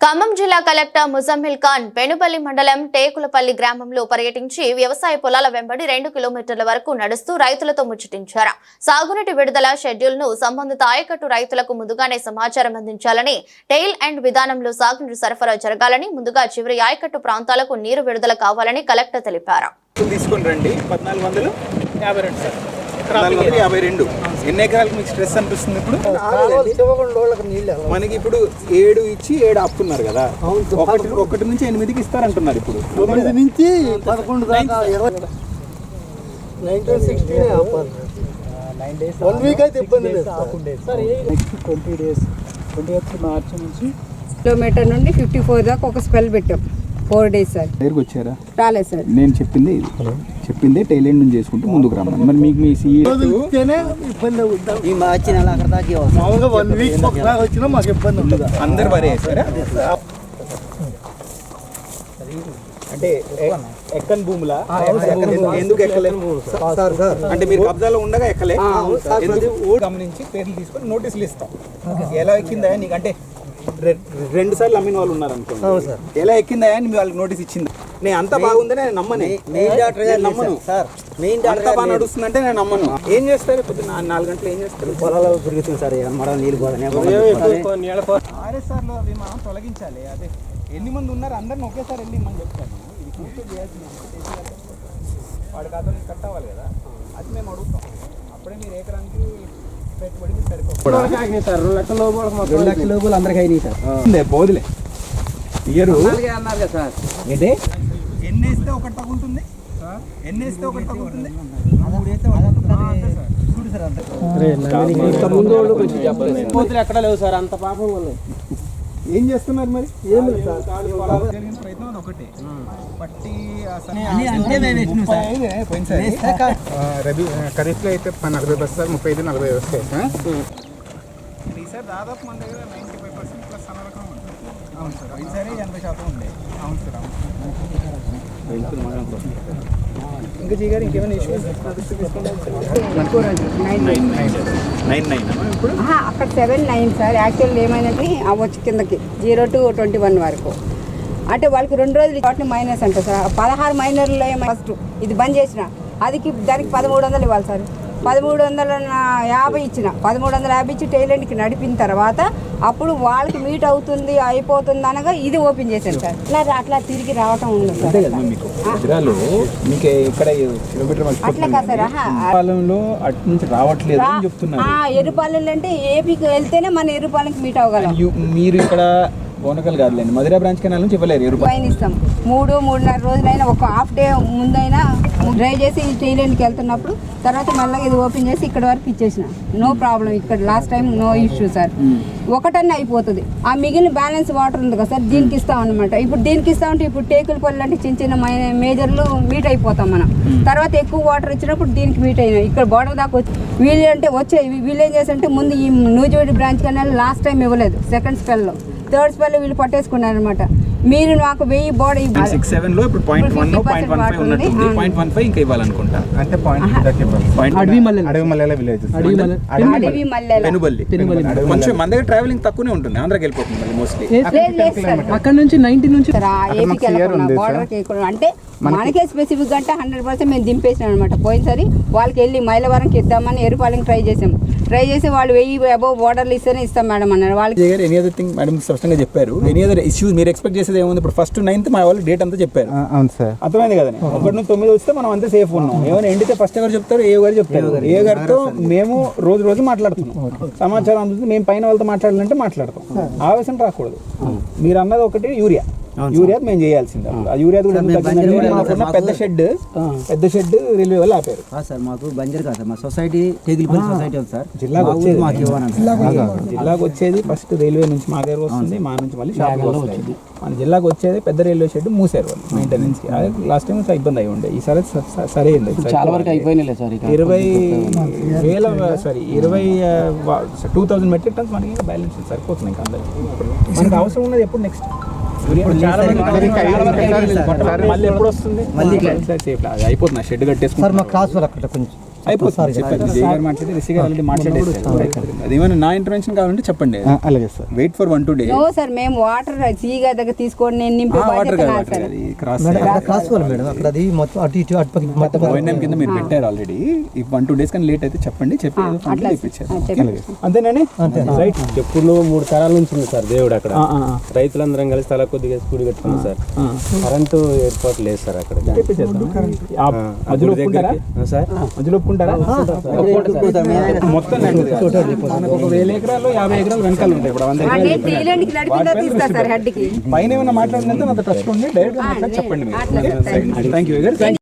ఖమ్మం జిల్లా కలెక్టర్ ముజమ్మిల్ ఖాన్ పెనుపల్లి మండలం టేకులపల్లి గ్రామంలో పర్యటించి వ్యవసాయ పొలాల వెంబడి రెండు కిలోమీటర్ల వరకు నడుస్తూ రైతులతో ముచ్చటించారు. సాగునీటి విడుదల షెడ్యూల్ను సంబంధిత ఆయకట్టు రైతులకు ముందుగానే సమాచారం అందించాలని టెయిల్ అండ్ విధానంలో సాగునీరు సరఫరా జరగాలని ముందుగా చివరి ఆయకట్టు ప్రాంతాలకు నీరు విడుదల కావాలని కలెక్టర్ తెలిపారు. వందలు యాభై రెండు. ఎన్ని ఎకరాలకు మీకు స్ట్రెస్ అనిపిస్తుంది ఇప్పుడు? మనకి ఇప్పుడు ఏడు ఇచ్చి ఏడు ఆపుతున్నారు కదా. ఒకటి ఒకటి నుంచి ఎనిమిదికి ఇస్తారంటున్నారు ఇప్పుడు. తొమ్మిది నుంచి పదకొండు దాకా ఇరవై. నైన్టీన్ సిక్స్టీ వన్ వీక్ అయితే ఇబ్బంది లేదు. Sir. Next twenty days twenty మార్చి నుంచి కిలోమీటర్ నుండి ఫిఫ్టీ ఫోర్ దాకా ఒక స్పెల్ పెట్టాం. Four days sir. దగ్గరికి వచ్చారా? రాలేదు సార్. నేను చెప్పింది చెప్పింది టైలెండ్ నుంచి చేసుకుంటూ ముందుకు రమ్మని మరి మీకు మీ ఇబ్బంది అవుతుంది ఈ మార్చి నెల అక్కడ దాకా ఇవ్వాలి సార్. మామూలుగా వన్ వీక్ వచ్చినా మాకు ఇబ్బంది ఉండదు. అందరు వరే వేసారా అంటే ఎక్కని భూములా? ఎందుకు ఎక్కలేదు సార్ సార్ అంటే మీరు కబ్జాలో ఉండగా ఎక్కలే? ఎందుకు? ఓ గమనించి పేర్లు తీసుకొని నోటీసులు ఇస్తాం. ఎలా ఎక్కిందా నీకు? అంటే రె- రెండు సార్లు అమ్మిన వాళ్ళు ఉన్నారు అనుకోండి ఎలా ఎక్కిందా అని మీ వాళ్ళకి నోటీస్ ఇచ్చింది. నేను అంత బాగుందని నేను నమ్మనే. మెయిన్ డాక్టర్ గారు నమ్మను. సార్. మెయిన్ అంత డాక్టర్ బాగా. నడుస్తుందంటే నేను నమ్మను. ఏం చేస్తారు? పొద్దున్న నాలుగు గంటలు ఏం చేస్తారు? పొలాల్లో పెరుగుతుంది సార్ మడ నీళ్ళు పోదని ఆర్ఎస్ఆర్లో అవి మనం తొలగించాలి. అదే ఎన్ని మంది ఉన్నారు? అందరిని ఒకేసారి వెళ్ళి మనం చెప్తాను. ఇది పూర్తి చేయాల్సింది. వాడి ఖాతాలో కట్ అవ్వాలి కదా. అది మేము అడుగుతాం. అప్పుడే మీరు ఎకరానికి పెట్టుబడికి సరిపోతుంది సార్ రెండు లక్షల లోపల రెండు లక్షల లోపల అందరికి అయినాయి సార్. బోధులే ఇయరు అన్నారు కదా సార్. ఏంటి? ఎన్ని వేస్తే ఒకటి తగులుతుంది ఎన్ని వేస్తే ఒకటి తగులుతుంది పోతులు ఎక్కడ లేవు సార్ అంత పాపం వాళ్ళు ఏం చేస్తున్నారు మరి? ఏం సార్. ప్రయత్నం ఒకటే పట్టి సార్. రబీ ఖరీఫ్లో అయితే నలభై బస్తాలు ముప్పై ఐదు నలభై వస్తాయి. ఆ? ఈసారి దాదాపు మన దగ్గర నైంటీ ఫైవ్ పర్సెంట్ అవును సార్ ఈసారి ఎనభై శాతం ఉండే అవును సార్ అవును. ఇంకా జీ గారు ఇంకేమైనా ఇష్యూస్ నైన్ నైన్. ఇప్పుడు? ఆహా, అక్కడ సెవెన్ నైన్ సార్. యాక్చువల్ ఏమైనది? అవ్వచ్చు కిందకి. జీరో టు ట్వంటీ వన్ వరకు. అంటే వాళ్ళకి రెండు రోజులు వాటిని మైనస్ అంట సార్. పదహారు మైనర్లో ఏమో ఫస్ట్ ఇది బంద్ చేసిన. అది దానికి పదమూడు వందలు ఇవ్వాలి సార్. పదమూడు వందల నా- యాభై ఇచ్చిన. పదమూడు వందల యాభై ఇచ్చి టైలెంట్కి నడిపిన తర్వాత అప్పుడు వాళ్ళకి మీట్ అవుతుంది అయిపోతుంది అనగా ఇది ఓపెన్ చేశాను సార్. ఇట్లా అట్లా తిరిగి రావటం ఉండదు సార్. అట్లా. మీకు? ఇక్కడ అట్లా కాదు సార్ అటు నుంచి రావట్లేదు అని చెప్తున్నారు. ఆ, ఎరుపాలెం అంటే ఏపీకి వెళ్తేనే మన ఎరుపాలెంకి మీట్ అవ్వగలం. మీరు ఇక్కడ బోనకల్ కాదులేండి. మధురా బ్రాంచ్ కెనాల్ నుంచి ఇవ్వలేరు ఇరు పైన ఇస్తాం మూడు మూడున్నర రోజులైనా ఒక హాఫ్ డే ముందైనా డ్రై చేసి టైలెంట్కి వెళ్తున్నప్పుడు తర్వాత మెల్లగా ఇది ఓపెన్ చేసి ఇక్కడ వరకు ఇచ్చేసిన. నో ప్రాబ్లం ఇక్కడ last time no issue sir. ఒకటన్నా అయిపోతుంది. ఆ మిగిలిన బ్యాలెన్స్ వాటర్ ఉంది కదా సార్ దీనికి ఇస్తాం అనమాట ఇప్పుడు దీనికి ఇస్తా ఉంటే ఇప్పుడు టేకుల పళ్ళు అంటే చిన్న చిన్న మై- మేజర్లు మీట్ అయిపోతాం మనం. తర్వాత ఎక్కువ వాటర్ వచ్చినప్పుడు దీనికి మీట్ అయినాయి ఇక్కడ బోర్డర్ దాకా వచ్చి వీళ్ళు అంటే వచ్చే వీళ్ళు ఏం చేశారంటే ముందు ఈ నూజివేడి బ్రాంచ్ కన్నా లాస్ట్ టైం ఇవ్వలేదు సెకండ్ స్పెల్లో. థర్డ్ స్పెల్లో వీళ్ళు పట్టేసుకున్నారు అనమాట మీరు నాకు వెయ్యి బోర్డర్ సిక్స్ సెవెన్లో ఇప్పుడు point one point one five 50% ఉన్నట్టుంది వాడుతుంది. పాయింట్ వన్ ఫైవ్ ఇంకా ఇవ్వాలనుకుంటా. అంటే పాయింట్ పాయింట్ అడవి మల్లెల. విలేజ్ అడవి మల్లెల. పెనుబల్లి. కొంచెం మన దగ్గర ట్రావెలింగ్ తక్కువనే ఉంటుంది. ఆంధ్రాకి వెళ్ళిపోతుంది మళ్ళీ మోస్ట్లీ అక్కడ నుంచి నైన్టీ నుంచి అంటే మనకే స్పెసిఫిక్ అంటే హండ్రెడ్ పర్సెంట్ మేము దింపేసినాం అనమాట పోయినసారి వాళ్ళకి వెళ్ళి మైలవరంకి ఇద్దామని ఎరుపాలెంకి ట్రై చేసాం. ట్రై చేసి వాళ్ళు వెయ్యి అబౌవ్ బోర్డర్లు ఇస్తేనే ఇస్తాం మేడం అన్నారు. వాళ్ళకి గారు ఎనీ అదర్ థింగ్ మేడం స్పష్టంగా చెప్పారు. ఎనీ అదర్ ఇష్యూస్ మీరు ఎక్స్పెక్ట్ చేసేది ఏముంది? ఇప్పుడు ఫస్ట్ నైన్త్ మా వాళ్ళు డేట్ అంతా చెప్పారు. అవును సార్. అర్థమైంది కదా ఒకటి నుంచి తొమ్మిది వస్తే మనం అంతా సేఫ్ ఉన్నాం. ఏమైనా ఎండితే ఫస్ట్ ఎవరు చెప్తారు? ఏ గారు చెప్తారు. ఏ గారితో మేము రోజు రోజు మాట్లాడుతున్నాం. సమాచారం అందుతుంది. మేము పైన వాళ్ళతో మాట్లాడాలంటే మాట్లాడతాం. ఆవేశం రాకూడదు. మీరు అన్నది ఒకటి యూరియా. యూరియా మేము చేయాల్సింది ఆ. యూరియా కూడా పెద్ద షెడ్ పెద్ద షెడ్ రైల్వే వాళ్ళు ఆపారు. సార్ మాకు బంజర్ కాదు సార్ మా సొసైటీ టేగిలిపల్లి సొసైటీ సార్. జిల్లాకు వచ్చేది. మాకు జిల్లాకు వచ్చేది. ఫస్ట్ రైల్వే నుంచి మా దగ్గర వస్తుంది మా నుంచి మళ్ళీ షాప్ వస్తుంది. మన జిల్లాకు వచ్చేది పెద్ద రైల్వే షెడ్ మూసారు వాళ్ళు మెయింటెనెన్స్ లాస్ట్ టైం ఇబ్బంది అయి ఉండే. ఈసారి స- స- సరైంది చాలా వరకు అయిపోయినాయి సార్ ఇరవై వేల సారీ ఇరవై టూ థౌసండ్ మెట్రిక్ టన్స్ మనకి బ్యాలెన్స్ సరిపోతుంది ఇంకా అందరికి. మనకి అవసరం ఉన్నది ఎప్పుడు నెక్స్ట్ మళ్ళీ ఎప్పుడు వస్తుంది? మళ్ళీ అయిపోతుంది? షెడ్ కట్టేసుకుంటాం. సార్ మా క్రాస్ వరకు అక్కడ కొంచెం అయిపోతుంది. చెప్పారు జై గారు మాట్లాడి రిషి గారు ఆల్రెడీ మాట్లాడేసారు అది ఏమైనా నా ఇంటర్వెన్షన్ కావాలంటే చెప్పండి. అలాగే sir. Wait for one two day no sir మేము వాటర్ సీగా దగ్గర తీసుకొని నేను నింపే వాటర్ క్రాస్ రాసుకోవాలి మేడం అక్కడ అది మొత్తం అటు ఇటు అటు పక్కన మొత్తం ఓఎన్ఎం కింద మీరు పెట్టారు ఆల్రెడీ ఈ వన్ టూ డేస్ కానీ లేట్ అయితే చెప్పండి. చెప్పి అట్లా ఇప్పించారు చెప్పండి. అంతేనండి రైట్ ఎప్పుడు మూడు తరాల నుంచి ఉంది సార్ దేవుడు అక్కడ. రైతులందరం కలిసి తల కొద్దిగా స్కూడి కట్టుకున్నాం సార్. కరెంటు ఏర్పాటు లేదు సార్ అక్కడ. ఆ, మధ్యలో సార్. మధ్యలో ఒప్పుకుంటారా మొత్తం. మనకు ఒక వేల ఎకరాలు. యాభై ఎకరాలు వెనకాల ఉంటాయి ఇప్పుడు. వంద ఎకరాలు పైన ఏమైనా మాట్లాడినంత నాతో ట్రస్ట్ ఉండి డైరెక్ట్ చెప్పండి అట్లా థ్యాంక్ యూ